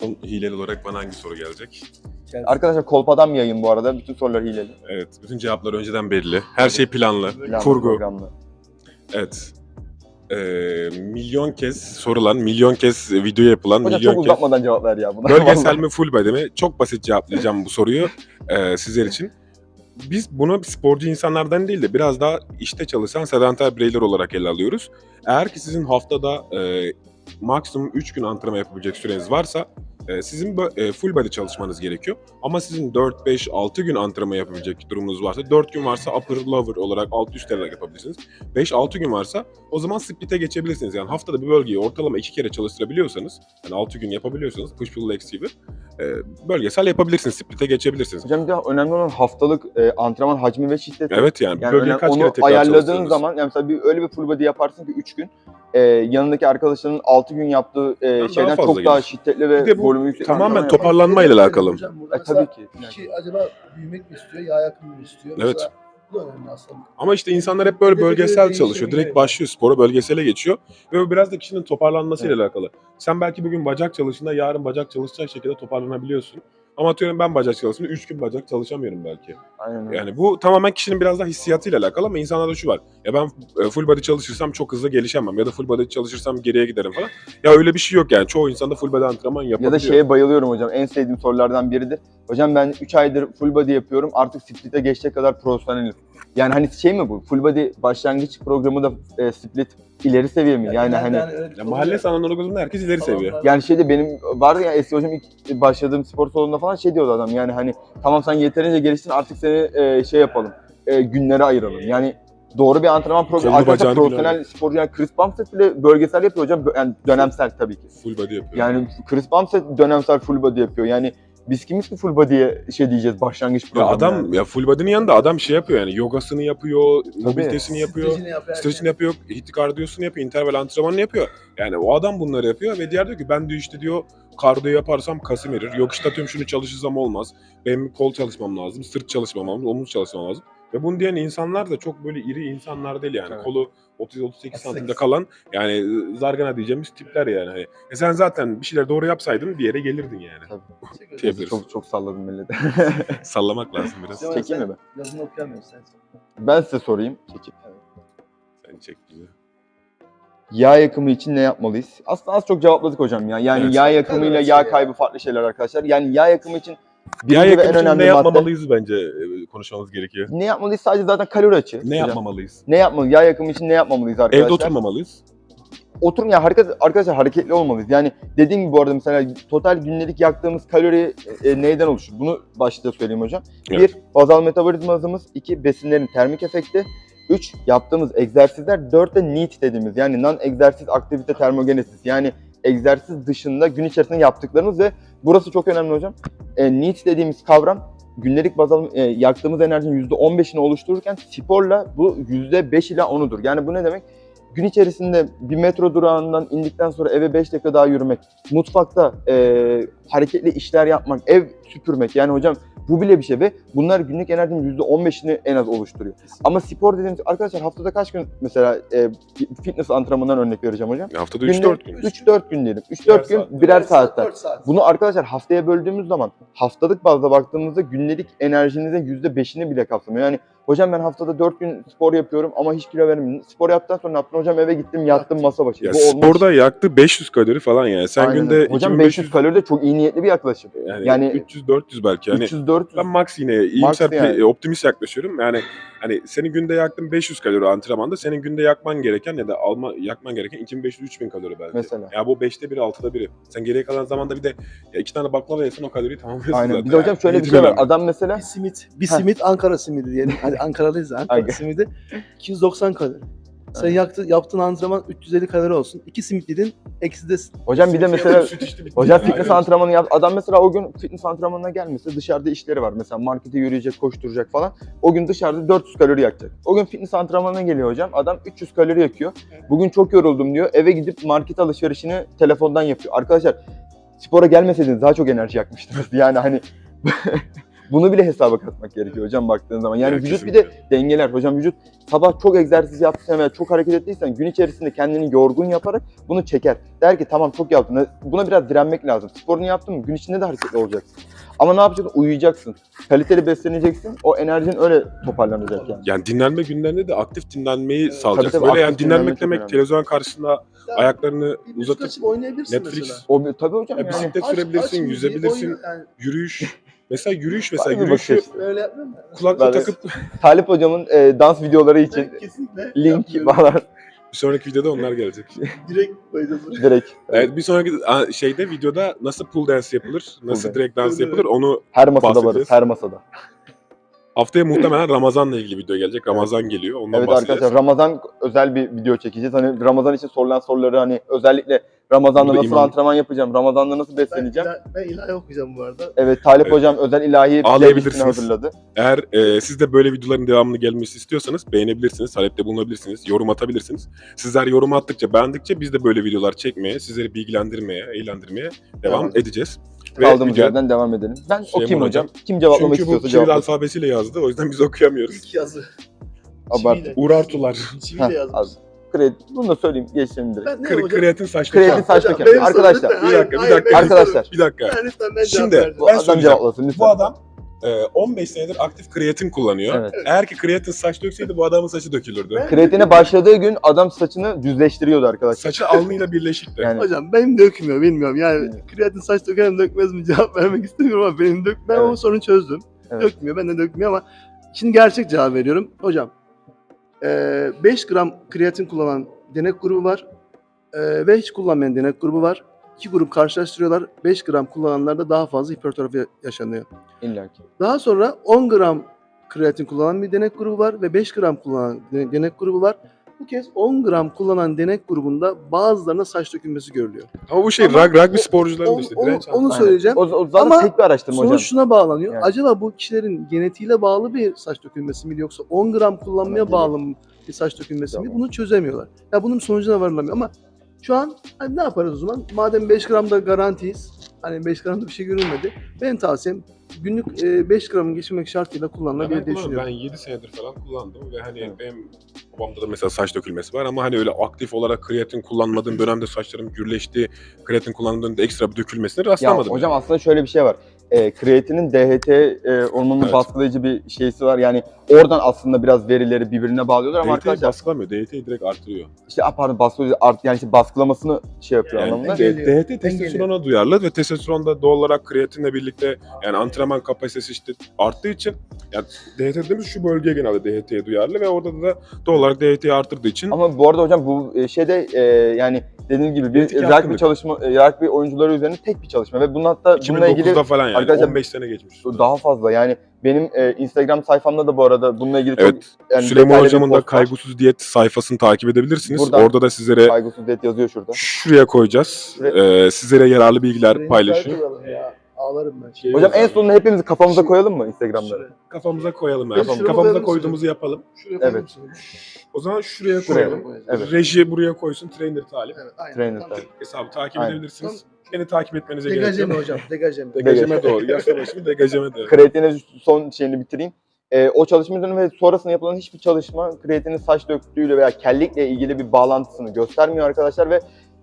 Son hileli olarak bana hangi soru gelecek? Arkadaşlar kolpadan mı yayın bu arada? Bütün sorular hileli. Evet, bütün cevaplar önceden belli. Her şey planlı, Planlı, kurgu. programlı. Evet. Ee, milyon kez sorulan, milyon kez video yapılan, Hocam milyon çok kez... uzatmadan cevap ver ya buna. Bölgesel mi full body mi? Çok basit cevaplayacağım bu soruyu e, sizler için. Biz bunu sporcu insanlardan değil de biraz daha işte çalışan sedanter bireyler olarak ele alıyoruz. Eğer ki sizin haftada e, maksimum 3 gün antrenman yapabilecek süreniz varsa e, sizin e, full body çalışmanız gerekiyor. Ama sizin 4, 5, 6 gün antrenman yapabilecek durumunuz varsa 4 gün varsa upper lower olarak alt üst olarak yapabilirsiniz. 5-6 gün varsa o zaman split'e geçebilirsiniz. Yani haftada bir bölgeyi ortalama 2 kere çalıştırabiliyorsanız yani 6 gün yapabiliyorsanız push pull legs gibi e, bölgesel yapabilirsiniz. Split'e geçebilirsiniz. Hocam de önemli olan haftalık e, antrenman hacmi ve şiddeti. Evet yani, Yani bölgeyi kaç kere onu tekrar ayarladığın zaman yani mesela bir, öyle bir full body yaparsın ki 3 gün e, yanındaki arkadaşının 6 gün yaptığı e, daha şeyden fazla çok daha gelir. şiddetli ve Bir de bu volümü yüksek tamamen antrenman yapar. Toparlanmayla alakalı. Hocam burada E, mesela tabii ki. kişi acaba büyümek mi istiyor, yağ yakımı mı istiyor? Evet. Mesela bu da önemli aslında. Ama işte insanlar hep böyle bölgesel çalışıyor. Direkt başlıyor spora, bölgesele geçiyor. Ve bu biraz da kişinin toparlanmasıyla alakalı. Sen belki bugün bacak çalıştığında yarın bacak çalışacak şekilde toparlanabiliyorsun. Ama atıyorum ben bacak çalıştığımda 3 gün bacak çalışamıyorum belki. Aynen öyle. Yani bu tamamen kişinin biraz daha hissiyatıyla alakalı ama insanlarda şu var. Ya ben e, full body çalışırsam çok hızlı gelişemem ya da full body çalışırsam geriye giderim falan. Ya öyle bir şey yok yani. Çoğu insanda full body antrenman Ya yapabiliyor. da şeye bayılıyorum hocam. En sevdiğim sorulardan biridir. Hocam ben 3 aydır full body yapıyorum. Artık split'e geçecek kadar profesyonelim. Yani hani şey mi bu? Full body başlangıç programı da e, split ileri seviye mi? Yani hani Ya mahalle sanatörlüğünde herkes ileri seviye. yani şeyde benim vardı ya eski hocam ilk başladığım spor salonunda falan şey diyordu adam. Yani hani tamam sen yeterince geliştin artık seni e, şey yapalım. E, günlere ayıralım. Yani doğru bir antrenman programı. Arkadaşlar profesyonel sporcu yani Chris Bumstead bile bölgesel yapıyor hocam. Yani dönemsel tabii ki. Full body yapıyor. Yani Chris Bumstead dönemsel full body yapıyor. Yani biz kimiz ki full body'ye şey diyeceğiz başlangıç Ya programı. adam yani. ya full body'nin yanında adam şey yapıyor yani yogasını yapıyor, mobilitesini yapıyor, yapıyor. stretchini yapıyor, hit kardiyosunu yapıyor, interval antrenmanını yapıyor. Yani o adam bunları yapıyor ve diğer diyor ki ben diyor işte diyor kardiyo yaparsam kasım erir. Yok işte atıyorum şunu çalışırsam olmaz. Benim kol çalışmam lazım, sırt çalışmam lazım, omuz çalışmam lazım. Ve bunu diyen insanlar da çok böyle iri insanlar değil yani. Evet. Kolu 30-38 santimde kalan yani ıı, zargana diyeceğimiz tipler yani. Hani, e sen zaten bir şeyler doğru yapsaydın bir yere gelirdin yani. Diyebiliriz. Çok çok salladım millete. Sallamak lazım biraz. Çekeyim mi ben? Yazını okuyamıyorsun sen. Ben size sorayım. Çekip. Sen çek bizi. Yağ yakımı için ne yapmalıyız? Aslında az çok cevapladık hocam ya. Yani Evet. yağ yakımıyla Evet, yağ ya. kaybı farklı şeyler arkadaşlar. Yani yağ yakımı için Ve yakın en önemli ne madde yapmamalıyız bence e, konuşmamız gerekiyor. ne yapmalıyız? Sadece zaten kalori açığı. Ne hocam. yapmamalıyız? Ne yapmalıyız? Yağ yakımı için ne yapmamalıyız arkadaşlar? Evde oturmamalıyız. oturun ya hareket arkadaşlar hareketli olmalıyız. Yani dediğim gibi bu arada mesela total günlük yaktığımız kalori e, neyden oluşur? Bunu başta söyleyeyim hocam. Evet. Bir, bazal metabolizma hızımız. iki besinlerin termik efekti. Üç, yaptığımız egzersizler. Dört de NEAT dediğimiz yani non egzersiz aktivite termogenesis. Yani egzersiz dışında gün içerisinde yaptıklarımız ve burası çok önemli hocam. E, NEAT dediğimiz kavram günlük bazal e, yaktığımız enerjinin %15'ini oluştururken sporla bu %5 ila 10'udur. Yani bu ne demek? Gün içerisinde bir metro durağından indikten sonra eve 5 dakika daha yürümek, mutfakta e, hareketli işler yapmak, ev süpürmek yani hocam bu bile bir şey ve bunlar günlük enerjinin %15'ini en az oluşturuyor. Ama spor dediğimiz arkadaşlar haftada kaç gün mesela e, fitness antrenmanından örnek vereceğim hocam. Haftada Günde 3-4 gün. 3-4 gün diyelim. 3-4 Birer gün saat. birer saatler. 4 saat. Bunu arkadaşlar haftaya böldüğümüz zaman haftalık bazda baktığımızda günlük enerjinizin %5'ini bile kapsamıyor. Yani hocam ben haftada 4 gün spor yapıyorum ama hiç kilo vermiyorum. Spor yaptıktan sonra ne yaptın? Hocam eve gittim yattım masa başı. Ya Bu sporda yaktı 500 kalori falan yani. Sen Aynen günde. Hocam 500 2500 kalori de çok iyi niyetli bir yaklaşım. yani, yani 300 400 belki yani. 300-400 Ben max yine iyimser yani. bir- optimist yaklaşıyorum. Yani hani senin günde yaktığın 500 kalori antrenmanda senin günde yakman gereken ya da alma yakman gereken 2500-3000 kalori belki. mesela. Ya bu 5'te 1, 6'da 1'i. Sen geriye kalan zamanda bir de ya iki tane baklava yesen o kaloriyi tamamlıyorsun Aynen. zaten. Bir de hocam şöyle bir Eğitim şey var. Adam mesela Bir simit, bir simit Ankara simidi diyelim. Hadi Ankaralıyız Ankara simidi 290 kalori. Sen Evet. yaktı, yaptığın antrenman 350 kalori olsun. 2 simit yedin, eksidesin. hocam bir de Süt mesela. Hocam fitness antrenmanı yap. Adam mesela o gün fitness antrenmanına gelmese dışarıda işleri var. Mesela markete yürüyecek, koşturacak falan. O gün dışarıda 400 kalori yakacak. O gün fitness antrenmanına geliyor hocam. Adam 300 kalori yakıyor. Bugün çok yoruldum diyor. Eve gidip market alışverişini telefondan yapıyor. Arkadaşlar spora gelmeseydiniz daha çok enerji yakmıştınız. Yani hani Bunu bile hesaba katmak gerekiyor hocam baktığın zaman. Yani Yani vücut bir de kesinlikle. dengeler. Hocam vücut sabah çok egzersiz yaptıysan veya çok hareket ettiysen gün içerisinde kendini yorgun yaparak bunu çeker. Der ki tamam çok yaptın. Buna biraz direnmek lazım. Sporunu yaptın mı gün içinde de hareketli olacaksın. Ama ne yapacaksın? Uyuyacaksın. Kaliteli besleneceksin. O enerjin öyle toparlanacak yani. Yani dinlenme günlerinde de aktif dinlenmeyi Evet. sağlayacaksın. Tabii tabii, Böyle yani dinlenmek demek önemli. televizyon karşısında Ya, ayaklarını uzatıp Netflix- mesela. O tabii hocam Ya yani. bisiklet Aç- sürebilirsin, aç yüzebilirsin. oyna- yani yürüyüş. Mesela yürüyüş mesela yürüyüşü bakış açısı? öyle yapmıyor mu? kulaklık Ben- takıp Talip hocamın e, dans videoları için kesinlikle link yapmıyorum. falan bir sonraki videoda onlar gelecek. Direkt koyacağız oraya. direkt. Evet, bir sonraki a, şeyde videoda nasıl pull dance yapılır, nasıl dance. direkt dans yapılır onu Her masada Bahsedeceğiz. varız, her masada. Haftaya muhtemelen Ramazan'la ilgili video gelecek. Ramazan geliyor. Ondan Evet arkadaşlar Ramazan özel bir video çekeceğiz. Hani Ramazan için sorulan soruları hani özellikle Ramazan'da Burada nasıl imam- antrenman yapacağım, Ramazan'da nasıl Ben, besleneceğim. ila- ben ilahi okuyacağım bu arada. Evet Talip Evet. hocam özel ilahi playlistini Ağlayabilirsiniz. hazırladı. Eğer e, siz de böyle videoların devamını gelmesi istiyorsanız beğenebilirsiniz, talepte bulunabilirsiniz, yorum atabilirsiniz. Sizler yorum attıkça, beğendikçe biz de böyle videolar çekmeye, sizleri bilgilendirmeye, eğlendirmeye devam Evet. edeceğiz. Kaldığımız video- yerden devam edelim. Ben Süleyman okuyayım hocam. hocam. Kim cevaplamak Çünkü bu istiyorsa Kiril cevaplasın. alfabesiyle yazdı, o yüzden biz okuyamıyoruz. İlk yazı. Abart. Çiviyle. Urartular. Çiviyle Heh, yazmış. az. Kredi. Bunu da söyleyeyim geçelim direkt. Ben ne Kre- hocam? kreatin saç Kreatin dökümü. saç Hocam, dökümü. benim sorum Arkadaşlar. Bir dakika, bir hayır, dakika. benim Arkadaşlar. Bir dakika. Yani lütfen ben Şimdi- cevap vereceğim. Bu Ben adam söyleyeceğim. cevaplasın lütfen. Bu adam 15 senedir aktif kreatin kullanıyor. Evet. Eğer ki kreatin saç dökseydi bu adamın saçı dökülürdü. Kreatine başladığı gün adam saçını düzleştiriyordu arkadaşlar. Saçı alnıyla birleşikti. Yani Hocam benim dökmüyor bilmiyorum yani Evet. kreatin saç döker mi dökmez mi cevap vermek istemiyorum ama benim dök ben o Evet. sorunu çözdüm. Evet. Dökmüyor ben de dökmüyor ama şimdi gerçek cevap veriyorum. Hocam eee, 5 gram kreatin kullanan denek grubu var eee, ve hiç kullanmayan denek grubu var. İki grup karşılaştırıyorlar. 5 gram kullananlarda daha fazla hipertrofi yaşanıyor. illa ki. Daha sonra 10 gram kreatin kullanan bir denek grubu var ve 5 gram kullanan de- denek grubu var. Bu kez 10 gram kullanan denek grubunda bazılarına saç dökülmesi görülüyor. Ama bu şey Ama rug, rugby sporcuların onu- işte. onu- onu söyleyeceğim. O, o zaten Ama tek bir araştırma hocam. Sonuç şuna bağlanıyor. Yani. Acaba bu kişilerin genetiğiyle bağlı bir saç dökülmesi mi yoksa 10 gram kullanmaya bağlı mı bir saç dökülmesi mi? Tamam. Bunu çözemiyorlar. Ya bunun sonucuna varılamıyor ama şu an hani ne yaparız o zaman? Madem 5 gramda garantiyiz. Hani 5 gramda bir şey görülmedi. Benim tavsiyem günlük e, 5 gramın geçirmek şartıyla Ya kullanılabilir ben, diye düşünüyorum. ben 7 senedir falan kullandım ve hani Evet. benim babamda da mesela saç dökülmesi var ama hani öyle aktif olarak kreatin kullanmadığım dönemde saçlarım gürleşti. Kreatin kullandığım dönemde ekstra bir dökülmesine Ya rastlamadım. hocam yani. aslında şöyle bir şey var. E, kreatinin DHT e, hormonunu Evet. baskılayıcı bir şeysi var. Yani oradan aslında biraz verileri birbirine bağlıyorlar ama DHT'yi arkadaşlar baskılamıyor. DHT'yi direkt artırıyor. işte ah, pardon baskılıyor art yani işte baskılamasını şey yapıyor Yani anlamında. denge- Dengeliyor. DHT testosterona duyarlı ve testosteron da doğal olarak kreatinle birlikte yani antrenman kapasitesi işte arttığı için yani DHT dediğimiz şu bölgeye genelde DHT'ye duyarlı ve orada da doğal olarak DHT'yi arttırdığı için Ama bu arada hocam bu e, şeyde e, yani dediğim gibi bir rugby çalışma e, rugby oyuncuları üzerine tek bir çalışma ve bunun hatta bununla 2009'da ilgili falan yani Arkadaşlar- 15 sene geçmiş. daha fazla yani benim e, Instagram sayfamda da bu arada bununla ilgili çok Evet. yani Süleyman Hocam'ın da kaygısız diyet sayfasını takip edebilirsiniz. Buradan- Orada da sizlere kaygısız diyet yazıyor şurada. şuraya koyacağız. Şuraya- Ee, sizlere yararlı bilgiler Renk paylaşıyor. kaybı ya. Ağlarım ben. Şey. Hocam en sonunda hepimizi kafamıza Şu- koyalım mı Instagram'da? Şuraya. Kafamıza koyalım yani. şuraya Kafamıza koyalım koyduğumuzu yapalım. Şuraya Evet. O zaman şuraya Şuraya. koyalım. Evet. Reji buraya koysun. Trainer talip. Evet, aynen. Trainer Tam- tabii. Hesabı takip Aynen. edebilirsiniz. Beni takip etmenize gerek yok. mi hocam? Degaje mi? Degajeme doğru. Yaşla başımı degajeme doğru. Kreatinin son şeyini bitireyim. Ee, o çalışma üzerine ve sonrasında yapılan hiçbir çalışma kreatinin saç döktüğüyle veya kellikle ilgili bir bağlantısını göstermiyor arkadaşlar ve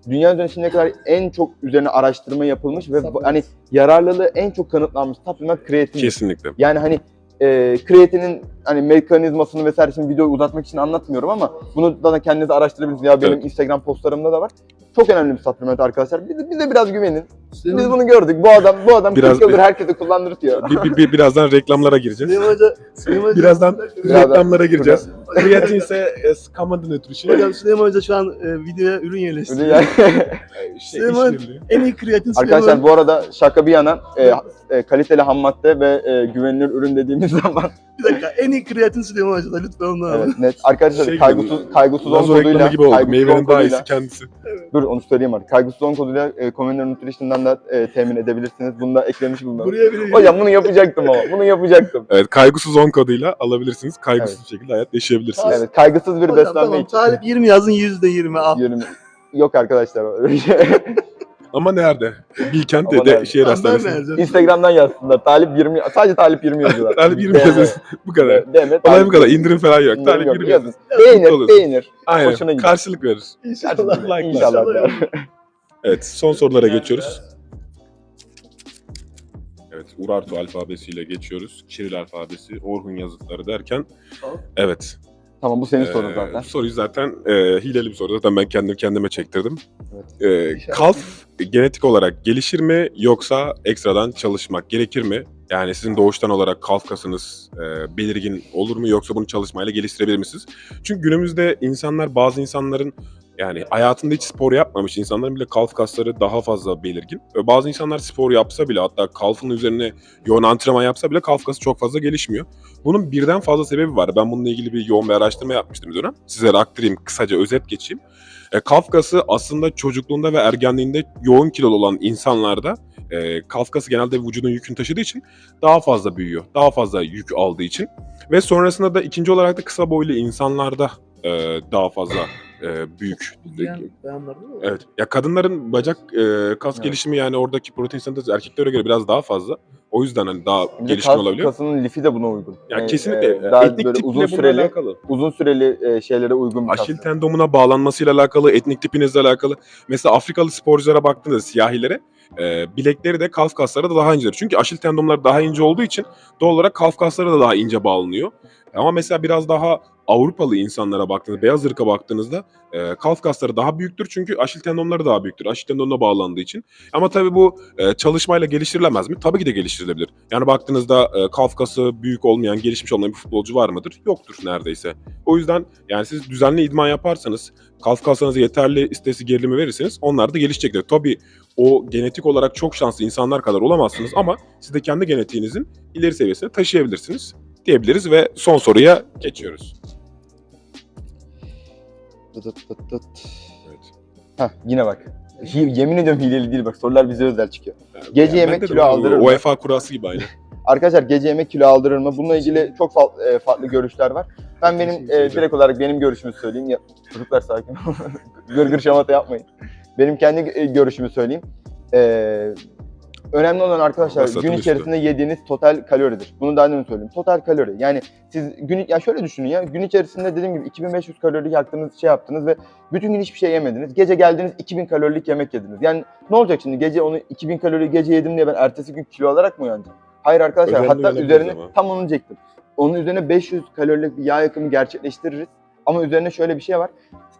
dünya üzerinde şimdiye kadar en çok üzerine araştırma yapılmış ve Supplement. hani yararlılığı en çok kanıtlanmış supplement kreatin. Kesinlikle. Yani hani e, kreatinin hani mekanizmasını vesaire şimdi videoyu uzatmak için anlatmıyorum ama bunu da kendiniz araştırabilirsiniz. Ya benim Evet. Instagram postlarımda da var. Çok önemli bir supplement arkadaşlar. Bize, bize biraz güvenin. Süleyman- Biz bunu gördük. Bu adam bu adam Biraz- 40 yıldır herkese kullandırtıyor. Bir, bir- bir- birazdan reklamlara gireceğiz. Süleyman Hoca, Süleyman Hoca, Birazdan reklamlara gireceğiz. Kreatin ise e, command nutrition. Hocam Süleyman Hoca şu an e, videoya ürün yerleştiriyor. Yani- E, şey, Süleyman- en iyi kreatin Süleyman Arkadaşlar bu arada şaka bir yana e, e, kaliteli ham madde ve e, güvenilir ürün dediğimiz zaman Bir dakika en iyi kreatin Süleyman Hoca'da lütfen onu evet net. Arkadaşlar Şey gibi, kaygısız kaygısız on reklamı koduyla gibi oldu. kaygısız on Meyvenin daha koduyla iyisi kendisi. dur onu söyleyeyim artık. Kaygısız on koduyla e, Convenient Nutrition'dan da e, temin edebilirsiniz. Bunu da eklemiş bulundum. Buraya bile Hocam bunu yapacaktım ama. Bunu yapacaktım. Evet, kaygısız 10 koduyla alabilirsiniz. Kaygısız bir şekilde hayat yaşayabilirsiniz. Evet, kaygısız bir Hocam beslenme tamam için. talip 20 yazın %20 al. Yirmi- Yok arkadaşlar öyle bir şey. Ama nerede? Bilkent Ama de, nerede? de şehir hastanesi. Instagram'dan yazsınlar. Talip 20 sadece Talip 20 yazıyorlar. Talip 20 De- yazıyorsun. bu kadar. de- Deme, Olay Talip bu kadar. İndirim falan yok. İndirim Talip yok. 20 Yazın. yazıyorsun. Beğenir, beğenir. Aynen. Hoşuna gider. Karşılık verir. İnşallah. Like İnşallah. İnşallah. Evet. Son sorulara geçiyoruz. Evet. Urartu alfabesiyle geçiyoruz. Kiril alfabesi, Orhun yazıtları derken. Evet. Tamam bu senin Ee, sorun zaten. Soruyu zaten e, hileli bir soru. Zaten ben kendim kendime çektirdim. Evet. Ee, İnşallah. kalf genetik olarak gelişir mi yoksa ekstradan çalışmak gerekir mi? Yani sizin doğuştan olarak kalf kasınız e, belirgin olur mu yoksa bunu çalışmayla geliştirebilir misiniz? Çünkü günümüzde insanlar bazı insanların yani hayatında hiç spor yapmamış insanların bile kalf kasları daha fazla belirgin. Ve bazı insanlar spor yapsa bile hatta kalfın üzerine yoğun antrenman yapsa bile kalf kası çok fazla gelişmiyor. Bunun birden fazla sebebi var. Ben bununla ilgili bir yoğun bir araştırma yapmıştım bir dönem. Sizlere aktarayım, kısaca özet geçeyim. E, kalf kası aslında çocukluğunda ve ergenliğinde yoğun kilolu olan insanlarda e, kalf kası genelde vücudun yükünü taşıdığı için daha fazla büyüyor. Daha fazla yük aldığı için. Ve sonrasında da ikinci olarak da kısa boylu insanlarda e, daha fazla e, büyük. Mı? Evet. Ya kadınların bacak e, kas Evet. gelişimi yani oradaki protein sentezi erkeklere göre biraz daha fazla. O yüzden hani daha Bir de gelişkin kas, olabiliyor. kasının lifi de buna uygun. Ya Yani, kesinlikle. e, daha etnik böyle tiple uzun bununla süreli alakalı. uzun süreli e, şeylere uygun bir kas. Aşil tendonuna bağlanmasıyla alakalı, etnik tipinizle alakalı. Mesela Afrikalı sporculara baktığınızda siyahilere e, bilekleri de kalf kasları da daha incedir. Çünkü aşil tendonları daha ince olduğu için doğal olarak kalf kasları da daha ince bağlanıyor. Ama mesela biraz daha Avrupalı insanlara baktığınızda, beyaz ırka baktığınızda e, kalf kasları daha büyüktür. Çünkü aşil tendonları daha büyüktür. Aşil tendonuna bağlandığı için. Ama tabii bu e, çalışmayla geliştirilemez mi? Tabii ki de geliştirilebilir. Yani baktığınızda e, kalf kası büyük olmayan, gelişmiş olmayan bir futbolcu var mıdır? Yoktur neredeyse. O yüzden yani siz düzenli idman yaparsanız, kalf kaslarınıza yeterli istesi gerilimi verirseniz onlar da gelişecektir. Tabii o genetik olarak çok şanslı insanlar kadar olamazsınız ama siz de kendi genetiğinizin ileri seviyesine taşıyabilirsiniz diyebiliriz ve son soruya geçiyoruz. Tıt tıt tıt. Evet. Heh, yine bak. Yemin ediyorum hileli değil bak sorular bize özel çıkıyor. Yani Gece ben yemek kilo aldırır mı? UEFA kurası gibi aynı. Arkadaşlar gece yemek kilo aldırır mı? Bununla ilgili çok fa- e, farklı görüşler var. Ben benim e, direkt olarak benim görüşümü söyleyeyim. Ya, çocuklar sakin olun. Gırgır şamata yapmayın. Benim kendi e, görüşümü söyleyeyim. E, önemli olan arkadaşlar Vasatın gün üstü. içerisinde yediğiniz total kaloridir. Bunu daha önce söyleyeyim. Total kalori. Yani siz gün ya şöyle düşünün ya. Gün içerisinde dediğim gibi 2500 kalori yaktınız, şey yaptınız ve bütün gün hiçbir şey yemediniz. Gece geldiniz 2000 kalorilik yemek yediniz. Yani ne olacak şimdi? Gece onu 2000 kalori gece yedim diye ben ertesi gün kilo alarak mı uyanacağım? Hayır arkadaşlar Özenli hatta üzerine tam onu diyecektim. Onun üzerine 500 kalorilik bir yağ yakımı gerçekleştiririz. Ama üzerine şöyle bir şey var.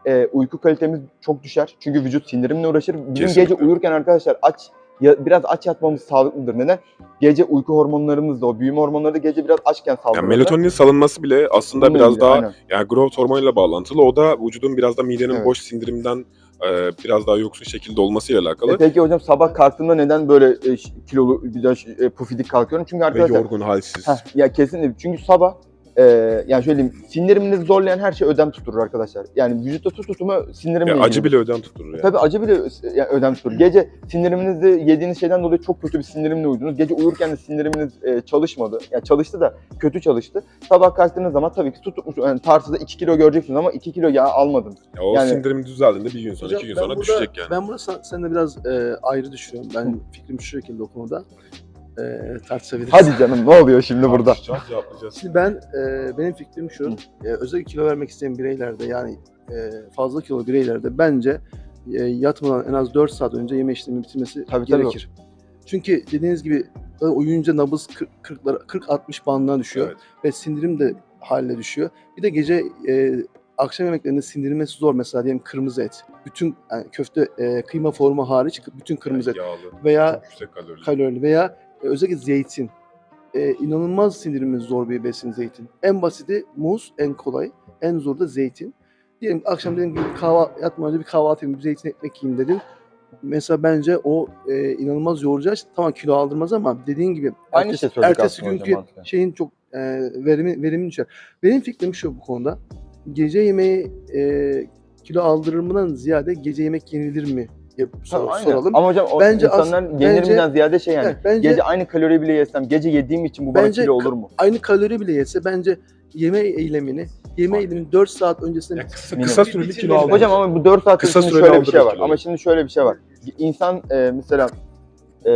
Ee, uyku kalitemiz çok düşer. Çünkü vücut sindirimle uğraşır. Bizim Kesinlikle. gece uyurken arkadaşlar aç ya biraz aç yatmamız sağlıklıdır. Neden? Gece uyku hormonlarımız da o büyüme hormonları da gece biraz açken Yani salgılanır. melatoninin salınması bile aslında Bununla biraz ilgili, daha aynen. yani growth hormonuyla bağlantılı. O da vücudun biraz da midenin Evet. boş sindirimden e, biraz daha yoksun şekilde olmasıyla alakalı. E peki hocam sabah kalktığımda neden böyle e, kilolu ş- e, pufidik kalkıyorum? Çünkü ve arkadaşlar yorgun, halsiz. Heh, ya kesinlikle. Çünkü sabah e, yani şöyle diyeyim, sindiriminizi zorlayan her şey ödem tutturur arkadaşlar. Yani vücutta su tutumu sindirimle Ya ilgili. acı bile ödem tutturur yani. Tabii acı bile ö- yani ödem tuturur. Gece sindiriminizde yediğiniz şeyden dolayı çok kötü bir sindirimle uyudunuz. Gece uyurken de sindiriminiz e, çalışmadı. Yani çalıştı da kötü çalıştı. Sabah kalktığınız zaman tabii ki su tutmuş. Yani tartıda 2 kilo göreceksiniz ama 2 kilo yağ almadınız. Ya o Yani- sindirim düzeldiğinde bir gün sonra, Hocam, iki gün ben sonra burada- düşecek yani. Ben burada sen, seninle biraz e, ayrı düşünüyorum. Ben fikrim şu şekilde o konuda. E, tartışabiliriz. Hadi canım ne oluyor şimdi burada? Cevaplayacağız. Şimdi ben, e, benim fikrim şu. E, özellikle kilo vermek isteyen bireylerde yani e, fazla kilo bireylerde bence e, yatmadan en az 4 saat önce yeme işlemi bitirmesi Tabii, tabii. gerekir. Çünkü dediğiniz gibi e, uyuyunca nabız 40 40-60 bandına düşüyor Evet. ve sindirim de haline düşüyor. Bir de gece e, akşam yemeklerinde sindirilmesi zor mesela diyelim kırmızı et. Bütün yani köfte e, kıyma formu hariç bütün kırmızı et Yani yağlı, veya çok yüksek kalorili. kalorili veya e, özellikle zeytin. E, inanılmaz sindirilmesi zor bir besin zeytin. En basiti muz, en kolay. En zoru da zeytin. Diyelim akşam dedim ki kahvaltı yatmadan önce bir kahvaltı yapayım, bir zeytin ekmek yiyeyim dedin. Mesela bence o e, inanılmaz için tamam kilo aldırmaz ama dediğin gibi Aynı ertesi, şey söyledik ertesi aslında hocam, günkü mantıken. şeyin çok e, verimi, verimi düşer. Benim fikrim şu bu konuda. Gece yemeği e, kilo aldırımından ziyade gece yemek yenilir mi? Yap- sor- aynen. soralım. Ama hocam o Bence insanlar yenirimden ziyade şey yani. Evet, bence Gece aynı kaloriyi bile yesem, gece yediğim için bu bana Bence kilo olur mu? aynı kalori bile yetse bence yeme eylemini yeme eylemini 4 saat öncesinde Ya kısa, Minimum. kısa süreli kilo almak. Hocam ama bu 4 saat Kısa süreli şöyle bir şey var. kilo. Ama şimdi şöyle bir şey var. insan e, mesela e,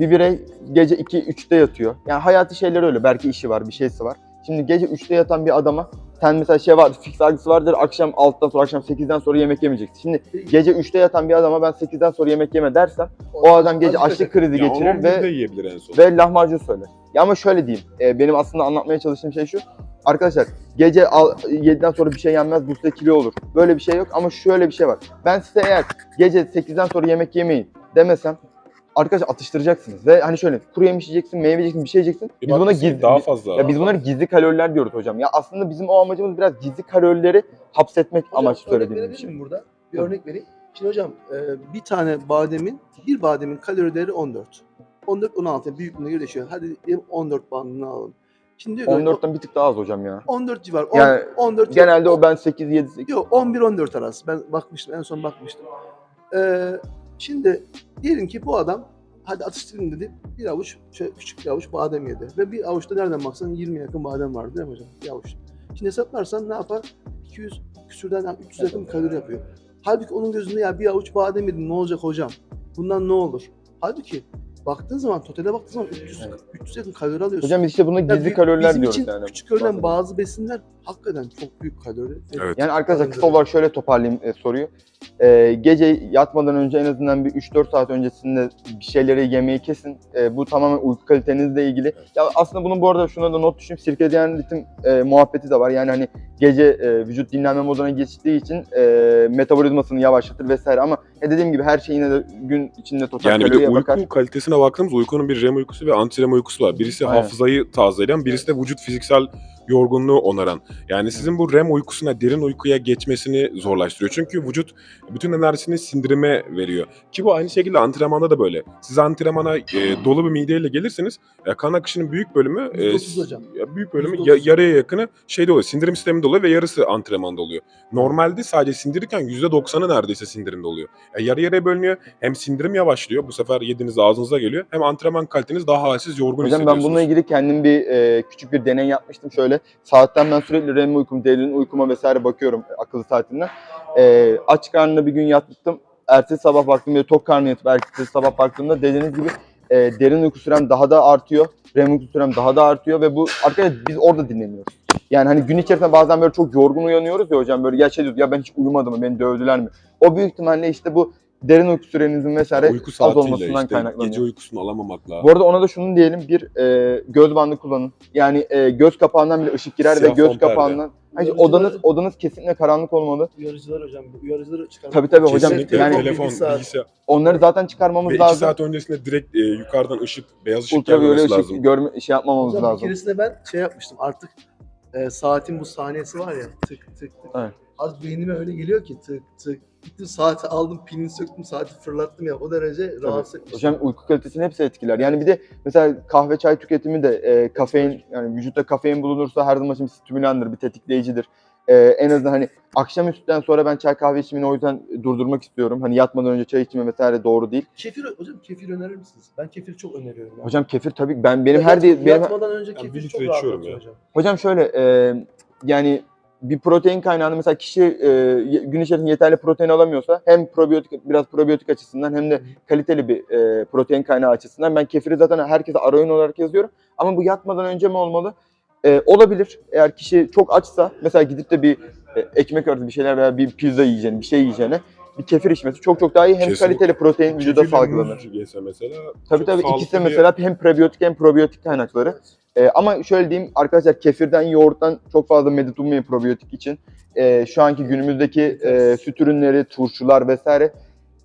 bir birey gece 2-3'te yatıyor. Yani hayati şeyler öyle. Belki işi var, bir şeysi var. Şimdi gece 3'te yatan bir adama sen mesela şey var, fix algısı vardır. Akşam 6'dan sonra, akşam 8'den sonra yemek yemeyeceksin. Şimdi gece 3'te yatan bir adama ben 8'den sonra yemek yeme dersem o adam gece açlık krizi Ya geçirir ve biz de yiyebilir en son. ve lahmacun söyler. Ya ama şöyle diyeyim, e, benim aslında anlatmaya çalıştığım şey şu. Arkadaşlar gece al- 7'den sonra bir şey yenmez, bu size kilo olur. Böyle bir şey yok ama şöyle bir şey var. Ben size eğer gece 8'den sonra yemek yemeyin demesem arkadaşlar atıştıracaksınız. Ve hani şöyle kuru yemiş yiyeceksin, meyve yiyeceksin, bir şey yiyeceksin. Bir Biz buna gizli, daha fazla. ya biz bunlara gizli kaloriler diyoruz hocam. Ya aslında bizim o amacımız biraz gizli kalorileri hapsetmek Hocam, amaçlı örnek söylediğimiz verebilir şey. burada? Bir Tabii. örnek vereyim. Şimdi hocam e, bir tane bademin, bir bademin kalori değeri 14. 14-16 yani büyüklüğüne göre değişiyor. Hadi diyelim 14 bandını alalım. Şimdi diyor ki 14'ten bir tık daha az hocam ya. 14 civar. On- Yani 14 Genelde o ben 8, 7, 8. Yok 11-14 arası. Ben bakmıştım en son bakmıştım. Ee, şimdi diyelim ki bu adam hadi atıştırayım dedi. Bir avuç şöyle küçük bir avuç badem yedi. Ve bir avuçta nereden baksan 20 yakın badem vardı değil mi hocam? Bir avuç. Şimdi hesaplarsan ne yapar? 200 küsürden yani 300 yakın kalori yapıyor. Halbuki onun gözünde ya bir avuç badem yedim ne olacak hocam? Bundan ne olur? Halbuki baktığın zaman totale baktığın zaman 300, 300 yakın kalori alıyorsun. Hocam biz işte buna Ya gizli büyük- kaloriler bizim diyoruz için yani. küçük görülen bazı besinler hakikaten çok büyük kalori. Evet. Yani arkadaşlar kısa olarak şöyle toparlayayım e, soruyu. E, gece yatmadan önce en azından bir 3-4 saat öncesinde bir şeyleri yemeyi kesin. E, bu tamamen uyku kalitenizle ilgili. Ya aslında bunun bu arada şuna da not düşeyim. Sirkadiyen ritim e, muhabbeti de var. Yani hani gece e, vücut dinlenme moduna geçtiği için e, metabolizmasını yavaşlatır vesaire ama ya dediğim gibi her şey yine de gün içinde total Yani bir de uyku bakar. kalitesine baktığımız uykunun bir REM uykusu ve anti-REM uykusu var. Birisi Aynen. hafızayı tazeleyen, birisi de vücut fiziksel yorgunluğu onaran. Yani sizin bu REM uykusuna derin uykuya geçmesini zorlaştırıyor. Çünkü vücut bütün enerjisini sindirime veriyor. Ki bu aynı şekilde antrenmanda da böyle. Siz antrenmana e, dolu bir mideyle gelirseniz e, kan akışının büyük bölümü e, %30 hocam. ya büyük bölümü %30. ya- yarıya yakını şeyde oluyor. Sindirim sisteminde oluyor ve yarısı antrenmanda oluyor. Normalde sadece sindirirken %90'ı neredeyse sindirimde oluyor. Ya yarı yarıya bölünüyor. Hem sindirim yavaşlıyor. Bu sefer yediğiniz ağzınıza geliyor. Hem antrenman kaliteniz daha halsiz, yorgun Hocam ben hissediyorsunuz. bununla ilgili kendim bir e, küçük bir deney yapmıştım şöyle. Saatten ben sürekli REM uykum, derin uykuma vesaire bakıyorum akıllı saatinden. E, aç karnına bir gün yattım. Ertesi sabah baktım ya tok karnı yatıp ertesi sabah baktığımda dediğiniz gibi e, derin uyku sürem daha da artıyor. REM uyku sürem daha da artıyor ve bu arkadaşlar biz orada dinleniyoruz. Yani hani gün içerisinde bazen böyle çok yorgun uyanıyoruz ya hocam böyle ya şey diyoruz ya ben hiç uyumadım mı beni dövdüler mi? O büyük ihtimalle işte bu derin uyku sürenizin vesaire Uyku az olmasından işte kaynaklanıyor. gece uykusunu alamamakla. Bu arada ona da şunu diyelim bir e, göz bandı kullanın. Yani e, göz kapağından bile ışık girer Siyah ve göz kapağından. Hani Uyarıcılar- odanız odanız kesinlikle karanlık olmalı. Uyarıcılar hocam. bu Uyarıcıları çıkarmak. Tabii tabii hocam, Kesinlikle yani- telefon, bilgisayar. bilgisayar. Onları zaten çıkarmamız Ve iki lazım. saat öncesinde direkt e, yukarıdan ışık, beyaz ışık gelmesi ışık lazım. görme şey yapmamamız Hocam bir lazım. keresinde ben şey yapmıştım artık e, saatin bu saniyesi var ya tık tık tık. Evet. Az beynime öyle geliyor ki tık tık. Gittim saati aldım pilini söktüm saati fırlattım ya o derece rahatsız etmiş. Hocam uyku kalitesini hepsi etkiler. Yani bir de mesela kahve çay tüketimi de e, kafein yani vücutta kafein bulunursa her zaman bir stimülandır, bir tetikleyicidir. E, en azından hani akşamüstten sonra ben çay kahve içimini o yüzden durdurmak istiyorum. Hani yatmadan önce çay içme vesaire doğru değil. Kefir hocam kefir önerir misiniz? Ben kefir çok öneriyorum. ya. Hocam kefir tabii ben benim Ya her yat- değil benim yatmadan önce kefir litre çok rahatlatıyor ya. hocam. Hocam şöyle e, yani bir protein kaynağını mesela kişi e, gün içerisinde yeterli protein alamıyorsa hem probiyotik biraz probiyotik açısından hem de kaliteli bir e, protein kaynağı açısından ben kefiri zaten herkese ara öğün olarak yazıyorum. Ama bu yatmadan önce mi olmalı? E, olabilir. Eğer kişi çok açsa mesela gidip de bir e, ekmek arası bir şeyler veya bir pizza yiyeceğine, bir şey yiyeceğine bir kefir içmesi çok çok daha iyi. Hem Kesinlikle. kaliteli protein vücuda salgılanır. yese mesela Tabii tabii ikisi de mesela hem prebiyotik hem probiyotik kaynakları. Ee, ama şöyle diyeyim arkadaşlar kefirden, yoğurttan çok fazla medet ummayın probiyotik için. Ee, şu anki günümüzdeki e, süt ürünleri, turşular vesaire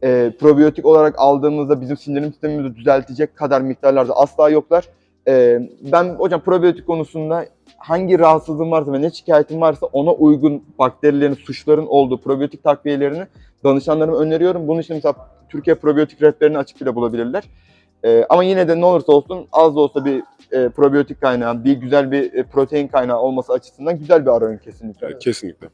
e, probiyotik olarak aldığımızda bizim sindirim sistemimizi düzeltecek kadar miktarlarda asla yoklar. Ee, ben hocam probiyotik konusunda hangi rahatsızlığım varsa ve ne şikayetim varsa ona uygun bakterilerin, suçların olduğu probiyotik takviyelerini danışanlarıma öneriyorum. Bunun için mesela Türkiye probiyotik rehberini açık bile bulabilirler. Ee, ama yine de ne olursa olsun az da olsa bir e, probiyotik kaynağı, bir güzel bir e, protein kaynağı olması açısından güzel bir ara öğün kesinlikle. Kesinlikle.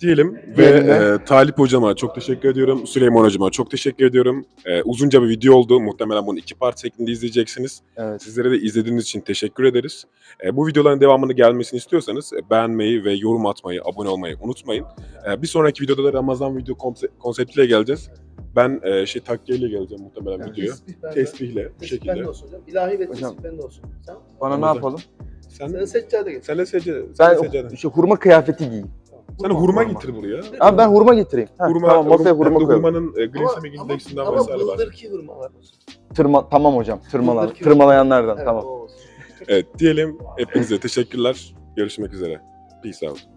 Diyelim ve e, Talip hocama çok teşekkür ediyorum. Süleyman hocama çok teşekkür ediyorum. E, uzunca bir video oldu. Muhtemelen bunu iki part şeklinde izleyeceksiniz. Evet. Sizlere de izlediğiniz için teşekkür ederiz. E, bu videoların devamını gelmesini istiyorsanız e, beğenmeyi ve yorum atmayı, abone olmayı unutmayın. E, bir sonraki videoda da Ramazan video konse- konseptiyle geleceğiz. Ben e, şey takkiyeyle geleceğim muhtemelen Evet. videoya. Tesbih. Tesbihle bu Tesbih şekilde. bende olsun hocam. İlahi ve Hocam. tesbih bende olsun. Sen? Bana ne Ramazan. yapalım? Sen Sen seccade getir. sen de secde. Sen, Ben de secde. şu hurma kıyafeti giyeyim. Sen hurma hurma. getir buraya. Abi ben hurma getireyim. Ha, Hurma, tamam masaya hurma de koyalım. hurmanın e, glisemik Ama- indeksinden ama, vesaire ama var. bıldırki hurma var. Tırma, tamam hocam. Tırmalan, tırmalayanlardan Evet, tamam. Evet diyelim hepinize teşekkürler. Görüşmek üzere. Peace out.